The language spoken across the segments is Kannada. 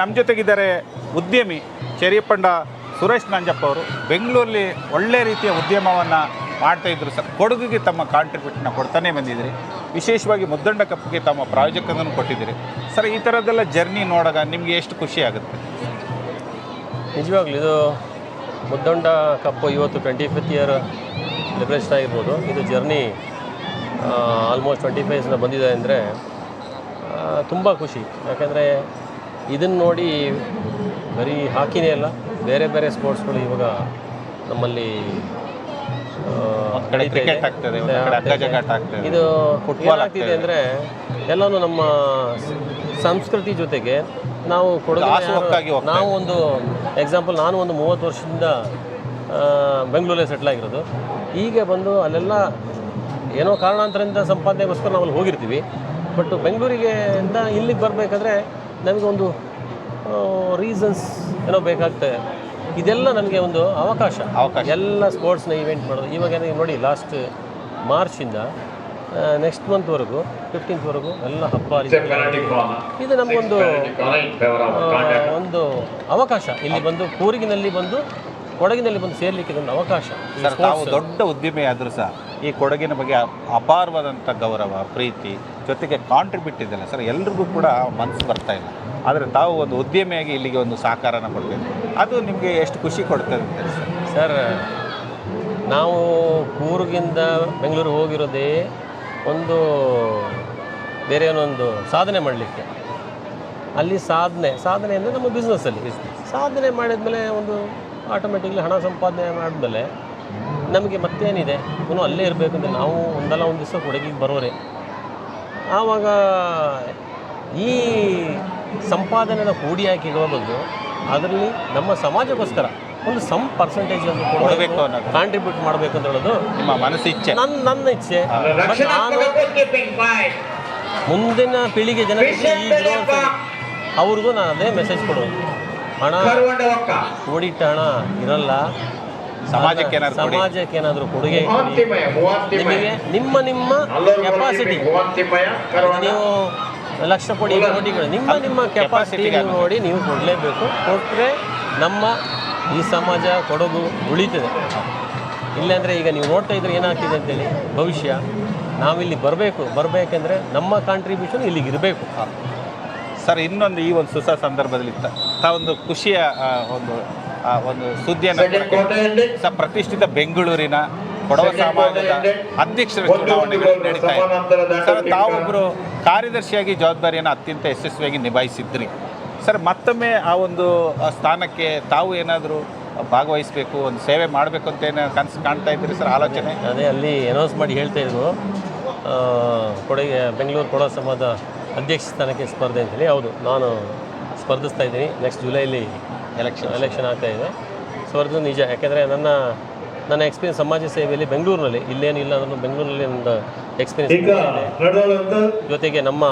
ನಮ್ಮ ಜೊತೆಗಿದ್ದಾರೆ ಉದ್ಯಮಿ ಚೆರಿಯಪ್ಪಂಡ ಸುರೇಶ್ ನಂಜಪ್ಪ ಅವರು. ಬೆಂಗಳೂರಲ್ಲಿ ಒಳ್ಳೆ ರೀತಿಯ ಉದ್ಯಮವನ್ನು ಮಾಡ್ತಾ ಇದ್ರು ಸರ್. ಕೊಡಗಿಗೆ ತಮ್ಮ ಕಾಂಟ್ರಿಬ್ಯೂಟ್ನ ಕೊಡ್ತಾನೆ ಬಂದಿದ್ದೀರಿ ವಿಶೇಷವಾಗಿ ಮುದ್ದಂಡ ಕಪ್ಪಿಗೆ ತಮ್ಮ ಪ್ರಾಯೋಜಕನೂ ಕೊಟ್ಟಿದ್ದೀರಿ. ಸರ್, ಈ ಥರದ್ದೆಲ್ಲ ಜರ್ನಿ ನೋಡಾಗ ನಿಮಗೆ ಎಷ್ಟು ಖುಷಿ ಆಗುತ್ತೆ? ನಿಜವಾಗ್ಲೂ ಇದು ಮುದ್ದೊಂಡ ಕಪ್ಪು ಇವತ್ತು ಟ್ವೆಂಟಿ ಫಿಫ್ತ್ ಇಯರ್ ಸೆಲೆಬ್ರೇಷನ್ ಆಗಿರ್ಬೋದು. ಇದು ಜರ್ನಿ ಆಲ್ಮೋಸ್ಟ್ ಟ್ವೆಂಟಿ ಫೈವ್ಸ್ನ ಬಂದಿದೆ ಅಂದರೆ ತುಂಬ ಖುಷಿ. ಯಾಕೆಂದರೆ ಇದನ್ನು ನೋಡಿ ಬರೀ ಹಾಕಿನೇ ಅಲ್ಲ ಬೇರೆ ಬೇರೆ ಸ್ಪೋರ್ಟ್ಸ್ಗಳು ಇವಾಗ ನಮ್ಮಲ್ಲಿ ಇದೆ. ಫುಟ್ಬಾಲ್ ಆಗ್ತಿದೆ. ಅಂದರೆ ಎಲ್ಲನೂ ನಮ್ಮ ಸಂಸ್ಕೃತಿ ಜೊತೆಗೆ ನಾವು ಕೊಡಗು ನಾವು ಒಂದು ಎಕ್ಸಾಂಪಲ್ ನಾನು ಒಂದು ಮೂವತ್ತು ವರ್ಷದಿಂದ ಬೆಂಗಳೂರಲ್ಲಿ ಬೆಂಗಳೂರಲ್ಲೇ ಸೆಟ್ಲ್ ಆಗಿರೋದು. ಈಗ ಬಂದು ಅಲ್ಲೆಲ್ಲ ಏನೋ ಕಾರಣಾಂತರದಿಂದ ಸಂಪಾದನೆಗೋಸ್ಕರ ನಾವು ಅಲ್ಲಿ ಹೋಗಿರ್ತೀವಿ ಬಟ್ ಬೆಂಗಳೂರಿಗೆ ಅಂತ ಇಲ್ಲಿಗೆ ಬರಬೇಕಾದ್ರೆ ನಮಗೊಂದು ರೀಸನ್ಸ್ ಏನೋ ಬೇಕಾಗ್ತದೆ ಇದೆಲ್ಲ ನನಗೆ ಒಂದು ಅವಕಾಶ. ಅವಕಾಶ. ಎಲ್ಲ ಸ್ಪೋರ್ಟ್ಸ್ನ ಇವೆಂಟ್ ಮಾಡೋದು. ಇವಾಗ ನನಗೆ ನೋಡಿ ಲಾಸ್ಟ್ ಮಾರ್ಚಿಂದ ನೆಕ್ಸ್ಟ್ ಮಂತ್ವರೆಗೂ ಫಿಫ್ಟೀನ್ತ್ವರೆಗೂ ಎಲ್ಲ ಹಬ್ಬ ಇದು ನಮಗೊಂದು ಒಂದು ಅವಕಾಶ. ಇಲ್ಲಿ ಬಂದು ಕೂರಿಗಿನಲ್ಲಿ ಬಂದು ಕೊಡಗಿನಲ್ಲಿ ಬಂದು ಸೇರ್ಲಿಕ್ಕೆ ಇದೊಂದು ಅವಕಾಶ. ದೊಡ್ಡ ಉದ್ಯಮಿ ಆದರೂ ಸಹ ಈ ಕೊಡಗಿನ ಬಗ್ಗೆ ಅಪಾರವಾದಂಥ ಗೌರವ ಪ್ರೀತಿ ಜೊತೆಗೆ ಕಾಂಟ್ರಿಬ್ಯೂಟ್ ಇದೆಯಲ್ಲ ಸರ್, ಎಲ್ರಿಗೂ ಕೂಡ ಮನಸ್ಸು ಬರ್ತಾ ಇಲ್ಲ. ಆದರೆ ತಾವು ಒಂದು ಉದ್ಯಮಿಯಾಗಿ ಇಲ್ಲಿಗೆ ಒಂದು ಸಹಕಾರನ ಕೊಡ್ತೀವಿ ಅದು ನಿಮಗೆ ಎಷ್ಟು ಖುಷಿ ಕೊಡ್ತದೆ ಸರ್. ಸರ್, ನಾವು ಕೂರ್ಗಿಂದ ಬೆಂಗಳೂರು ಹೋಗಿರೋದೇ ಒಂದು ಬೇರೆ ಏನೊಂದು ಸಾಧನೆ ಮಾಡಲಿಕ್ಕೆ. ಅಲ್ಲಿ ಸಾಧನೆ ಸಾಧನೆ ಅಂದರೆ ನಮ್ಮ ಬಿಸ್ನೆಸ್ಸಲ್ಲಿ ಸಾಧನೆ ಮಾಡಿದ್ಮೇಲೆ ಒಂದು ಆಟೋಮೆಟಿಕ್ಲಿ ಹಣ ಸಂಪಾದನೆ ಮಾಡಿದ್ಮೇಲೆ ನಮಗೆ ಮತ್ತೇನಿದೆ? ಪುನಃ ಅಲ್ಲೇ ಇರಬೇಕು ಅಂದರೆ ನಾವು ಒಂದಲ್ಲ ಒಂದು ದಿವಸ ಕೊಡಗಿಗೆ ಬರೋರೆ. ಆವಾಗ ಈ ಸಂಪಾದನೆನ ಕೂಡಿ ಹಾಕಿ ಇಡುವ ಬದಲು ಅದರಲ್ಲಿ ನಮ್ಮ ಸಮಾಜಕ್ಕೋಸ್ಕರ ಒಂದು ಸಮ್ ಪರ್ಸೆಂಟೇಜ್ ಅನ್ನು ಕೊಡಬೇಕು ಅನ್ನೋದು. ಕಾಂಟ್ರಿಬ್ಯೂಟ್ ಮಾಡಬೇಕು ಅಂತ ಹೇಳೋದು ನಿಮ್ಮ ಮನಸ್ಸು ಇಚ್ಛೆ ನನ್ನ ನನ್ನ ಇಚ್ಛೆ ಬಟ್ ನಾನು ಮುಂದಿನ ಪೀಳಿಗೆ ಜನ ಅವ್ರಿಗೂ ನಾನು ಅದೇ ಮೆಸೇಜ್ ಕೊಡೋದು ಹಣ ಓಡಿಟ್ಟ ಹಣ ಇರಲ್ಲ. ಸಮಾಜಕ್ಕೆ ಏನಾದ್ರು ಕೊಡಿ. ಸಮಾಜಕ್ಕೆ ಏನಾದರೂ ಕೊಡುಗೆ ಕೊಡಿ. ನಿಮಗೆ ನಿಮ್ಮ ನಿಮ್ಮ ಕೆಪಾಸಿಟಿ ನೀವು ಲಕ್ಷ ಕೊಡಿ ಕೋಟಿ ಕೊಡಿ ನಿಮ್ಮ ನಿಮ್ಮ ಕೆಪಾಸಿಟಿ ಕೆಪಾಸಿಟಿಗೆ ನೋಡಿ ನೀವು ಕೊಡಲೇಬೇಕು. ಕೊಟ್ಟರೆ ನಮ್ಮ ಈ ಸಮಾಜ ಕೊಡಗು ಉಳಿತದೆ. ಇಲ್ಲಾಂದರೆ ಈಗ ನೀವು ನೋಡ್ತಾ ಇದ್ರೆ ಏನಾಗ್ತಿದೆ ಅಂತೇಳಿ ಭವಿಷ್ಯ. ನಾವಿಲ್ಲಿ ಬರಬೇಕು. ಬರಬೇಕಂದ್ರೆ ನಮ್ಮ ಕಾಂಟ್ರಿಬ್ಯೂಷನ್ ಇಲ್ಲಿಗೆ ಇರಬೇಕು. ಸರ್ ಇನ್ನೊಂದು ಈ ಒಂದು ಸುಸ ಸಂದರ್ಭದಲ್ಲಿ ತ- ತಾವೊಂದು ಖುಷಿಯ ಆ, ಒಂದು ಆ, ಒಂದು ಸುದ್ದಿಯನ್ನು ಪ್ರತಿಷ್ಠಿತ ಬೆಂಗಳೂರಿನ ಕೊಡವ ಸಮಾಜದ ಅಧ್ಯಕ್ಷರ ಚುನಾವಣೆಗಳು ನಡೀತಾ ಇದೆ. ಸರ್ ತಾವೊಬ್ಬರು ಕಾರ್ಯದರ್ಶಿಯಾಗಿ ಜವಾಬ್ದಾರಿಯನ್ನು ಅತ್ಯಂತ ಯಶಸ್ವಿಯಾಗಿ ನಿಭಾಯಿಸಿದ್ರಿ. ಸರ್ ಮತ್ತೊಮ್ಮೆ ಆ ಒಂದು ಆ ಸ್ಥಾನಕ್ಕೆ ತಾವು ಏನಾದರೂ ಭಾಗವಹಿಸಬೇಕು ಒಂದು ಸೇವೆ ಮಾಡಬೇಕು ಅಂತ ಏನೋ ಕನಸು ಕಾಣ್ತಾ ಇದ್ದೀರಿ ಸರ್ ಆಲೋಚನೆ? ಅದೇ ಅಲ್ಲಿ ಅನೌನ್ಸ್ ಮಾಡಿ ಹೇಳ್ತಾ ಇದ್ರು ಕೊಡಗೆ ಬೆಂಗಳೂರು ಕೊಡವ ಸಮಾಜದ ಅಧ್ಯಕ್ಷ ಸ್ಥಾನಕ್ಕೆ ಸ್ಪರ್ಧೆ ಅಂತೇಳಿ ಹೌದು ನಾನು ಸ್ಪರ್ಧಿಸ್ತಾ ಇದ್ದೀನಿ. ನೆಕ್ಸ್ಟ್ ಜುಲೈಲಿ ಎಲೆಕ್ಷನ್ ಎಲೆಕ್ಷನ್ ಆಗ್ತಾ ಇದೆ. ಸ್ಪರ್ಧೆ ನಿಜ. ಯಾಕೆಂದರೆ ನನ್ನ ನನ್ನ ಎಕ್ಸ್ಪೀರಿಯನ್ಸ್ ಸಮಾಜ ಸೇವೆಯಲ್ಲಿ ಬೆಂಗಳೂರಿನಲ್ಲಿ. ಇಲ್ಲೇನಿಲ್ಲ ಅಂದ್ರೂ ಬೆಂಗಳೂರಿನಲ್ಲಿ ಒಂದು ಎಕ್ಸ್ಪೀರಿಯನ್ಸ್ ಜೊತೆಗೆ ನಮ್ಮ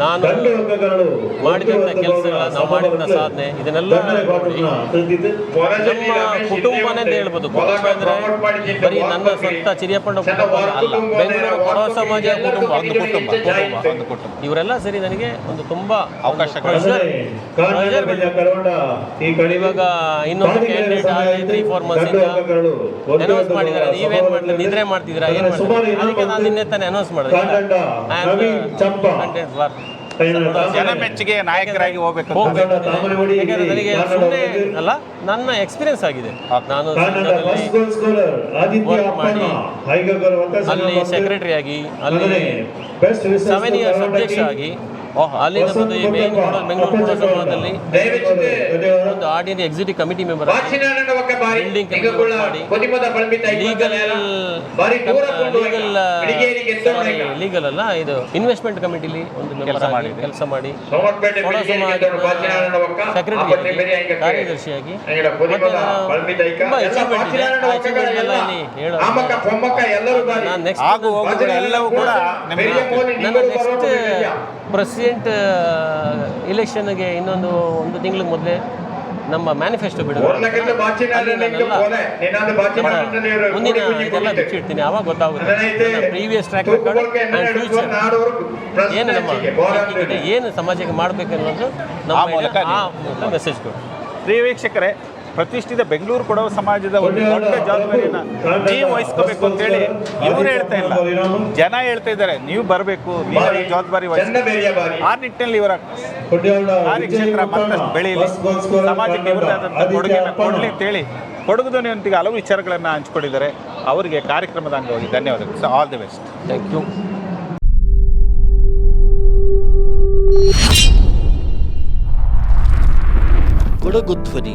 ಕಾಂಡ ಕಡ ನಾನು ಮಾಡಿದಂಥ ಕೆಲಸಗಳ ನಾವು ಮಾಡಿದಂಥ ಸಾಧನೆ ಇದನ್ನೆಲ್ಲ ನಮ್ಮ ಕುಟುಂಬನೇ ಅಂತ ಹೇಳ್ಬೋದು. ಕುಟುಂಬ ಅಂದ್ರೆ ಬರೀ ನನ್ನ ಸ್ವಂತ ಚಿರಿಯಪ್ಪಣ್ಣ ಕುಟುಂಬ ಅಲ್ಲ. ಬೆಂಗಳೂರು ಕೊಡವ ಸಮಾಜ ಕುಟುಂಬ. ಒಂದು ಕುಟುಂಬ ಕುಟುಂಬ ಒಂದು ಕುಟುಂಬ. ಇವರೆಲ್ಲ ಸರಿ ನನಗೆ ಒಂದು ತುಂಬಾ ಅವಕಾಶ ಕಾಂಡ ಇವಾಗ ಇನ್ನೊಂದು ಕ್ಯಾಂಡಿಡೇಟ್ ಆಗಲಿ ತ್ರೀ ಫೋರ್ ಮಂತ್ಸ್ ಇಂದ ಅನೌನ್ಸ್ ಮಾಡಿದ್ದಾರೆ. ನೀವೇನ್ ಮಾಡ್ತೀರಾ? ನಿದ್ರೆ ಮಾಡ್ತಿದ್ದೀರಾ ಏನ್ ಮಾಡ್ತೀರಾ? ಅದಕ್ಕೆ ನಾನು ನಿನ್ನೆ ತಾನೇ ಅನೌನ್ಸ್ ಮಾಡಿದೆ. ಕಂಟೆಂಟ್ ಚಂಪ. ಜನ ಮೆಚ್ಚುಗೆ ನಾಯಕರಾಗಿ ಹೋಗ್ಬೇಕು ನನಗೆ ಸುಮ್ಮನೆ ಅಲ್ಲ ನನ್ನ ಎಕ್ಸ್ಪೀರಿಯನ್ಸ್ ಆಗಿದೆ. ನಾನು ಅಲ್ಲಿ ಸೆಕ್ರೆಟರಿ ಆಗಿ ಅಲ್ಲಿ ಬೆಸ್ಟ್ ಸೆವೆನ್ ಇಯರ್ಸ್ ಅಧ್ಯಕ್ಷ ಆಗಿ. ಅಲ್ಲಿಂದ ಬಂದು ಈ ಮೇನ್ ಬೆಂಗಳೂರು ಪುರಸಭಾದಲ್ಲಿ ದಯವಿಟ್ಟು ಒಂದು ordinary executive committee member building legal legal ಅಲ್ಲ. ಇದು ಇನ್ವೆಸ್ಟ್ಮೆಂಟ್ ಕಮಿಟಿಲಿ ಒಂದು ಕೆಲಸ ಮಾಡಿ ಕೆಲಸ ಮಾಡಿ. ಸೆಕ್ರೆಟರಿ ಕಾರ್ಯದರ್ಶಿಯಾಗಿ. ನಾನು ನೆಕ್ಸ್ಟ್ ಎಲ್ಲವೂ ಕೂಡ ನನ್ನ ನೆಕ್ಸ್ಟ್. ಪ್ರೆಸಿಡೆಂಟ್ ಇಲೆಕ್ಷನ್ಗೆ ಇನ್ನೊಂದು ಒಂದು ತಿಂಗಳ ಮೊದಲೇ ನಮ್ಮ ಮ್ಯಾನಿಫೆಸ್ಟೋ ನೀರು ಮುಂದಿನ ಇದೆಲ್ಲ. ಬಿಚ್ಚಿಡ್ತೀನಿ. ಅವಾಗ ಗೊತ್ತಾಗುತ್ತೆ? Previous track record and future ನಾಡೋರು ಏನು ನಮ್ಮ ಏನು ಸಮಾಜಕ್ಕೆ ಮಾಡಬೇಕು ಅನ್ನೋದು ನಮ್ಮ ಆ ಮೆಸೇಜ್ ಕೊಡಿ. ಪ್ರಿಯ ವೀಕ್ಷಕರೇ ಪ್ರತಿಷ್ಠಿತ ಬೆಂಗಳೂರು ಕೊಡವ ಸಮಾಜದ ಒಂದು ದೊಡ್ಡ ಜವಾಬ್ದಾರಿನ ನೀವು ವಹಿಸ್ಕೋಬೇಕು ಅಂತೇಳಿ ಇವ್ರು ಹೇಳ್ತಾ ಇಲ್ಲ. ಜನ ಹೇಳ್ತಾ ಇದ್ದಾರೆ ನೀವು ಬರಬೇಕು ನೀವು ಜವಾಬ್ದಾರಿ ವಹಿಸಿ ಚಂದ ಬೇರೆಯ ಬಾರಿ ಆ ನಿಟ್ಟಿನಲ್ಲಿ ಇವರ ಆ ಕಾರ್ಯಕ್ಷೇತ್ರ ಮತ್ತಷ್ಟು ಬೆಳೆಯಲಿ. ಸಮಾಜಕ್ಕೆ ಇವರದಾದಂಥ ಕೊಡುಗೆಯನ್ನು ಕೊಡಲಿ ಅಂತೇಳಿ ಕೊಡಗುದನಿಯೊಂದಿಗೆ ಹಲವು ವಿಚಾರಗಳನ್ನು ಹಂಚಿಕೊಂಡಿದ್ದಾರೆ. ಅವರಿಗೆ ಕಾರ್ಯಕ್ರಮದ ಅಂಗವಾಗಿ ಧನ್ಯವಾದಗಳು. So all the best thank you Kodagu Dhwani